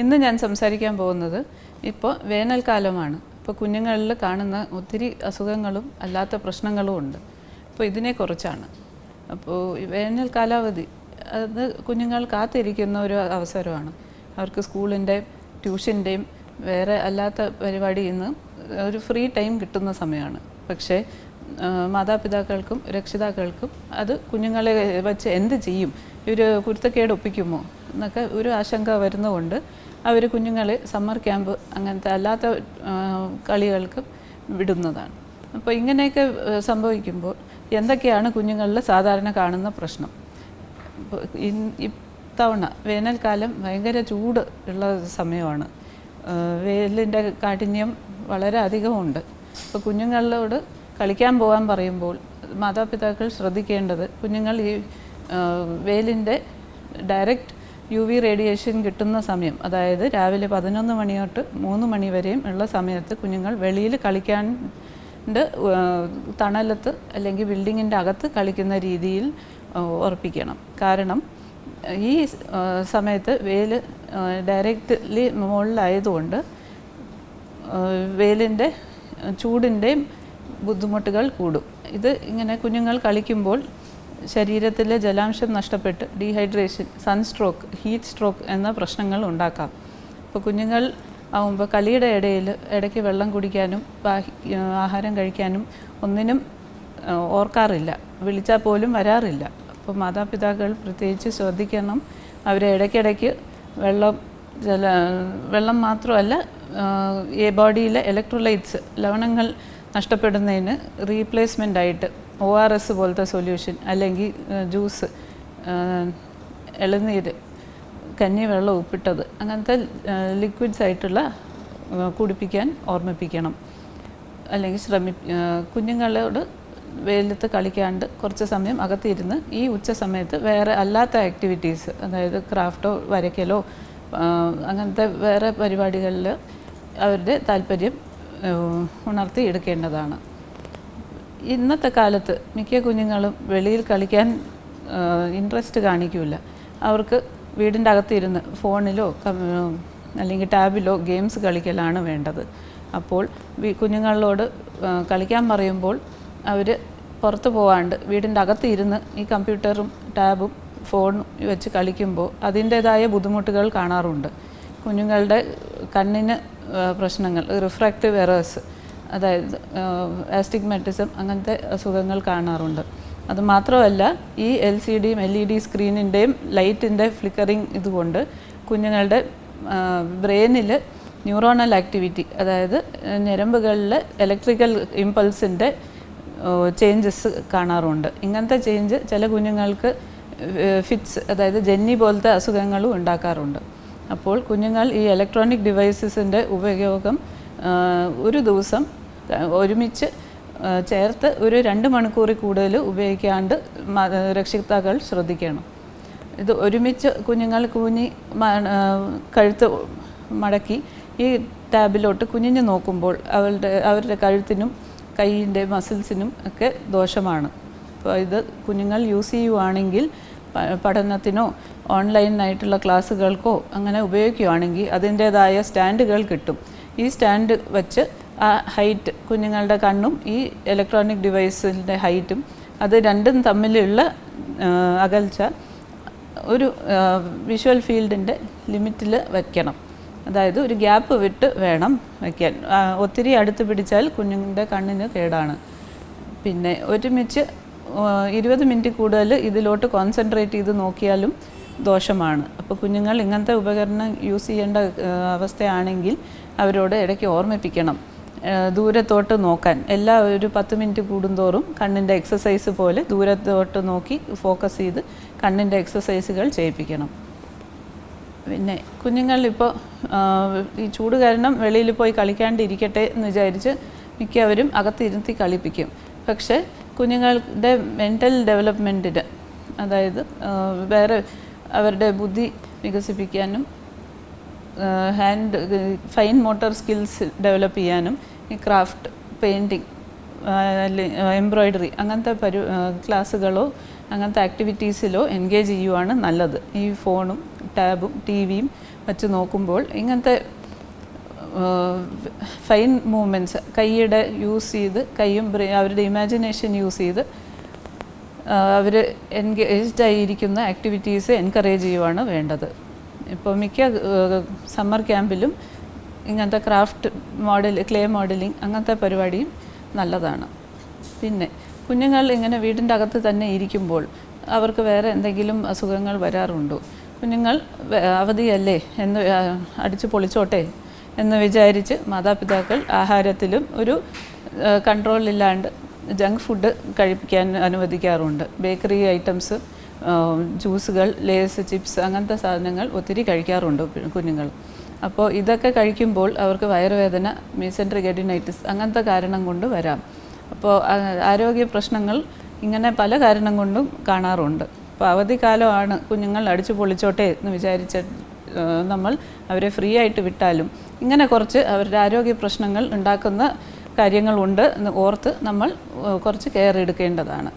ഇന്ന് ഞാൻ സംസാരിക്കാൻ പോകുന്നത് ഇപ്പോൾ വേനൽക്കാലമാണ്. ഇപ്പോൾ കുഞ്ഞുങ്ങളിൽ കാണുന്ന ഒത്തിരി അസുഖങ്ങളും അല്ലാത്ത പ്രശ്നങ്ങളും ഉണ്ട്. അപ്പോൾ ഇതിനെക്കുറിച്ചാണ് അപ്പോൾ വേനൽ കാലാവധി അത് കുഞ്ഞുങ്ങൾ കാത്തിരിക്കുന്ന ഒരു അവസരമാണ്. അവർക്ക് സ്കൂളിന്റെ ട്യൂഷന്റെയും വേറെ അല്ലാത്ത പരിപാടിയിൽ നിന്ന് ഒരു ഫ്രീ ടൈം കിട്ടുന്ന സമയമാണ്. പക്ഷേ മാതാപിതാക്കൾക്കും രക്ഷിതാക്കൾക്കും അത് കുഞ്ഞുങ്ങളെ വച്ച് എന്ത് ചെയ്യും? ഇവർ കുരുത്തക്കേട് ഒപ്പിക്കുമോ? എന്നൊക്കെ ഒരു ആശങ്ക വരുന്നതുകൊണ്ട് അവർ കുഞ്ഞുങ്ങളെ സമ്മർ ക്യാമ്പ് അങ്ങനത്തെ അല്ലാത്ത കളികൾക്കും വിടുന്നതാണ്. അപ്പോൾ ഇങ്ങനെയൊക്കെ സംഭവിക്കുമ്പോൾ എന്തൊക്കെയാണ് കുഞ്ഞുങ്ങളിൽ സാധാരണ കാണുന്ന പ്രശ്നം? ഇത്തവണ വേനൽക്കാലം ഭയങ്കര ചൂട് ഉള്ള സമയമാണ്. വെയിലിന്റെ കാഠിന്യം വളരെ അധികമുണ്ട്. അപ്പോൾ കുഞ്ഞുങ്ങളോട് കളിക്കാൻ പോകാൻ പറയുമ്പോൾ മാതാപിതാക്കൾ ശ്രദ്ധിക്കേണ്ടത് കുഞ്ഞുങ്ങൾ ഈ വെയിലിന്റെ ഡയറക്റ്റ് യു വി റേഡിയേഷൻ കിട്ടുന്ന സമയം അതായത് രാവിലെ പതിനൊന്ന് മണി തൊട്ട് മൂന്ന് മണി വരെയും ഉള്ള സമയത്ത് കുഞ്ഞുങ്ങൾ വെളിയിൽ കളിക്കാൻ തണലത്ത് അല്ലെങ്കിൽ ബിൽഡിങ്ങിന്റെ അകത്ത് കളിക്കുന്ന രീതിയിൽ ഉറപ്പിക്കണം. കാരണം ഈ സമയത്ത് വെയിൽ ഡയറക്റ്റ്ലി മുകളിലായതുകൊണ്ട് വെയിലിന്റെ ചൂടിന്റെയും ബുദ്ധിമുട്ടുകൾ കൂടും. ഇത് ഇങ്ങനെ കുഞ്ഞുങ്ങൾ കളിക്കുമ്പോൾ ശരീരത്തിലെ ജലാംശം നഷ്ടപ്പെട്ട് ഡീഹൈഡ്രേഷൻ സൺസ്ട്രോക്ക് ഹീറ്റ് സ്ട്രോക്ക് എന്ന പ്രശ്നങ്ങൾ ഉണ്ടാക്കാം. ഇപ്പോൾ കുഞ്ഞുങ്ങൾ ആവുമ്പോൾ കളിയുടെ ഇടയിൽ ഇടയ്ക്ക് വെള്ളം കുടിക്കാനും ആഹാരം കഴിക്കാനും ഒന്നിനും ഓർക്കാറില്ല. വിളിച്ചാൽ പോലും വരാറില്ല. അപ്പോൾ മാതാപിതാക്കൾ പ്രത്യേകിച്ച് ശ്രദ്ധിക്കണം. അവരെ ഇടയ്ക്കിടയ്ക്ക് വെള്ളം ജല വെള്ളം മാത്രമല്ല ഈ ബോഡിയിലെ ഇലക്ട്രോലൈറ്റ്സ് ലവണങ്ങൾ നഷ്ടപ്പെടുന്നതിന് റീപ്ലേസ്മെന്റ് ആയിട്ട് ഒ ആർ എസ് പോലത്തെ സൊല്യൂഷൻ അല്ലെങ്കിൽ ജ്യൂസ് ഇളനീര് കഞ്ഞിവെള്ളം ഉപ്പിട്ടത് അങ്ങനത്തെ ലിക്വിഡ്സ് ആയിട്ടുള്ള കുടിപ്പിക്കാൻ ഓർമ്മിപ്പിക്കണം. അല്ലെങ്കിൽ ശ്രമി കുഞ്ഞുങ്ങളോട് വെയിലത്ത് കളിക്കാണ്ട് കുറച്ച് സമയം അകത്തിരുന്ന് ഈ ഉച്ച സമയത്ത് വേറെ അല്ലാത്ത ആക്ടിവിറ്റീസ് അതായത് ക്രാഫ്റ്റോ വരയ്ക്കലോ അങ്ങനത്തെ വേറെ പരിപാടികളിൽ അവരുടെ താല്പര്യം ആ, ഉണർത്തി എടുക്കേണ്ടതാണ്. ഇന്നത്തെ കാലത്ത് മിക്ക കുഞ്ഞുങ്ങളും വെളിയിൽ കളിക്കാൻ ഇൻട്രസ്റ്റ് കാണിക്കില്ല അവർക്ക് വീടിന്റെ അകത്തിരുന്ന് ഫോണിലോ അല്ലെങ്കിൽ ടാബിലോ ഗെയിംസ് കളിക്കലാണ് വേണ്ടത്. അപ്പോൾ കുഞ്ഞുങ്ങളോട് കളിക്കാൻ പറയുമ്പോൾ അവർ പുറത്ത് പോവാണ്ട് വീടിന്റെ അകത്ത് ഇരുന്ന് ഈ കമ്പ്യൂട്ടറും ടാബും ഫോണും വെച്ച് കളിക്കുമ്പോൾ അതിന്റേതായ ബുദ്ധിമുട്ടുകൾ കാണാറുണ്ട്. കുഞ്ഞുങ്ങളുടെ കണ്ണിന് പ്രശ്നങ്ങൾ റിഫ്രാക്റ്റീവ് എറേഴ്സ് അതായത് ആസ്റ്റിഗ്മാറ്റിസം അങ്ങനത്തെ അസുഖങ്ങൾ കാണാറുണ്ട്. അതുമാത്രമല്ല ഈ എൽ സി ഡിയും എൽ ഇ ഡി സ്ക്രീനിന്റെയും ലൈറ്റിന്റെ ഫ്ലിക്കറിങ് ഇതുകൊണ്ട് കുഞ്ഞുങ്ങളുടെ ബ്രെയിനിൽ ന്യൂറോണൽ ആക്ടിവിറ്റി അതായത് ഞരമ്പുകളിൽ ഇലക്ട്രിക്കൽ ഇമ്പൾസിന്റെ ചേഞ്ചസ് കാണാറുണ്ട്. ഇങ്ങനത്തെ ചേഞ്ച് ചില കുഞ്ഞുങ്ങൾക്ക് ഫിറ്റ്സ് അതായത് ജെന്നി പോലത്തെ അസുഖങ്ങളും ഉണ്ടാക്കാറുണ്ട്. അപ്പോൾ കുഞ്ഞുങ്ങൾ ഈ ഇലക്ട്രോണിക് ഡിവൈസസിന്റെ ഉപയോഗം ഒരു ദിവസം ഒരുമിച്ച് ചേർത്ത് ഒരു രണ്ട് മണിക്കൂറിൽ കൂടുതൽ ഉപയോഗിക്കാണ്ട് രക്ഷിതാക്കൾ ശ്രദ്ധിക്കണം. ഇത് ഒരുമിച്ച് കുഞ്ഞുങ്ങൾ കുഞ്ഞി കഴുത്ത് മടക്കി ഈ ടാബിലോട്ട് കുഞ്ഞിഞ്ഞ് നോക്കുമ്പോൾ അവരുടെ അവരുടെ കഴുത്തിനും കൈയിന്റെ മസിൽസിനും ഒക്കെ ദോഷമാണ്. അപ്പോൾ ഇത് കുഞ്ഞുങ്ങൾ യൂസ് ചെയ്യുവാണെങ്കിൽ പഠനത്തിനോ ഓൺലൈനായിട്ടുള്ള ക്ലാസ്സുകൾക്കോ അങ്ങനെ ഉപയോഗിക്കുകയാണെങ്കിൽ അതിന്റേതായ സ്റ്റാൻഡുകൾ കിട്ടും. ഈ സ്റ്റാൻഡ് വച്ച് ആ ഹൈറ്റ് കുഞ്ഞുങ്ങളുടെ കണ്ണും ഈ ഇലക്ട്രോണിക് ഡിവൈസിന്റെ ഹൈറ്റും അത് രണ്ടും തമ്മിലുള്ള അകൽച്ച ഒരു വിഷ്വൽ ഫീൽഡിന്റെ ലിമിറ്റിൽ വയ്ക്കണം അതായത് ഒരു ഗ്യാപ്പ് വിട്ട് വേണം വയ്ക്കാൻ ഒത്തിരി അടുത്ത് പിടിച്ചാൽ കുഞ്ഞുങ്ങളുടെ കണ്ണിന് കേടാണ്. പിന്നെ ഒരുമിച്ച് ഇരുപത് മിനിറ്റ് കൂടുതൽ ഇതിലോട്ട് കോൺസെൻട്രേറ്റ് ചെയ്ത് നോക്കിയാലും ദോഷമാണ്. അപ്പോൾ കുഞ്ഞുങ്ങൾ ഇങ്ങനത്തെ ഉപകരണം യൂസ് ചെയ്യേണ്ട അവസ്ഥയാണെങ്കിൽ അവരോട് ഇടയ്ക്ക് ഓർമ്മിപ്പിക്കണം. ദൂരത്തോട്ട് നോക്കാൻ. എല്ലാ ഒരു പത്ത് മിനിറ്റ് കൂടുന്തോറും കണ്ണിന്റെ എക്സസൈസ് പോലെ ദൂരത്തോട്ട് നോക്കി ഫോക്കസ് ചെയ്ത് കണ്ണിന്റെ എക്സസൈസുകൾ ചെയ്യിപ്പിക്കണം. പിന്നെ കുഞ്ഞുങ്ങളിപ്പോൾ ഈ ചൂട് കാരണം വെളിയിൽ പോയി കളിക്കാണ്ടിരിക്കട്ടെ എന്ന് വിചാരിച്ച് മിക്കവരും അകത്തിരുത്തി കളിപ്പിക്കും. പക്ഷേ കുഞ്ഞുങ്ങളുടെ മെന്റൽ ഡെവലപ്മെന്റിന് അതായത് വേറെ അവരുടെ ബുദ്ധി വികസിപ്പിക്കാനും hand fine motor skills develop ചെയ്യാനും ഈ ക്രാഫ്റ്റ് പെയിന്റിങ് എംബ്രോയ്ഡറി അങ്ങനത്തെ പരു ക്ലാസ്സുകളോ അങ്ങനത്തെ ആക്ടിവിറ്റീസിലോ എൻഗേജ് ചെയ്യുവാണ് നല്ലത്. ഈ ഫോണും ടാബും ടി വിയും വച്ച് നോക്കുമ്പോൾ ഇങ്ങനത്തെ ഫൈൻ മൂവ്മെന്റ്സ് കൈയുടെ യൂസ് ചെയ്ത് കൈയും അവരുടെ ഇമാജിനേഷൻ യൂസ് ചെയ്ത് അവർ എൻഗേജ്ഡ് ആയിരിക്കുന്ന ആക്ടിവിറ്റീസ് എൻകറേജ് ചെയ്യുവാണ് വേണ്ടത്. ഇപ്പോൾ മിക്ക സമ്മർ ക്യാമ്പിലും ഇങ്ങനത്തെ ക്രാഫ്റ്റ് മോഡൽ ക്ലേ മോഡലിംഗ് അങ്ങനത്തെ പരിപാടിയും നല്ലതാണ്. പിന്നെ കുഞ്ഞുങ്ങൾ ഇങ്ങനെ വീടിന്റെ അകത്ത് തന്നെ ഇരിക്കുമ്പോൾ അവർക്ക് വേറെ എന്തെങ്കിലും അസുഖങ്ങൾ വരാറുണ്ടോ? കുഞ്ഞുങ്ങൾ അവധിയല്ലേ എന്ന് അടിച്ചു പൊളിച്ചോട്ടെ? എന്ന് വിചാരിച്ച് മാതാപിതാക്കൾ ആഹാരത്തിലും ഒരു കൺട്രോളില്ലാണ്ട് ജങ്ക് ഫുഡ് കഴിപ്പിക്കാൻ അനുവദിക്കാറുണ്ട്. ബേക്കറി ഐറ്റംസ് ജ്യൂസുകൾ ലേസ് ചിപ്സ് അങ്ങനത്തെ സാധനങ്ങൾ ഒത്തിരി കഴിക്കാറുണ്ട് കുഞ്ഞുങ്ങൾ. അപ്പോൾ ഇതൊക്കെ കഴിക്കുമ്പോൾ അവർക്ക് വയറുവേദന മീസെൻട്രി എഡിനൈറ്റിസ് അങ്ങനത്തെ കാരണം കൊണ്ട് വരാം. അപ്പോൾ ആരോഗ്യ പ്രശ്നങ്ങൾ ഇങ്ങനെ പല കാരണം കൊണ്ടും കാണാറുണ്ട്. അപ്പോൾ അവധിക്കാലമാണ് കുഞ്ഞുങ്ങൾ അടിച്ചു പൊളിച്ചോട്ടെ എന്ന് വിചാരിച്ച നമ്മൾ അവരെ ഫ്രീ ആയിട്ട് വിട്ടാലും ഇങ്ങനെ കുറച്ച് അവരുടെ ആരോഗ്യ പ്രശ്നങ്ങൾ ഉണ്ടാക്കുന്ന കാര്യങ്ങളുണ്ട് എന്ന് ഓർത്ത് നമ്മൾ കുറച്ച് കെയർ എടുക്കേണ്ടതാണ്.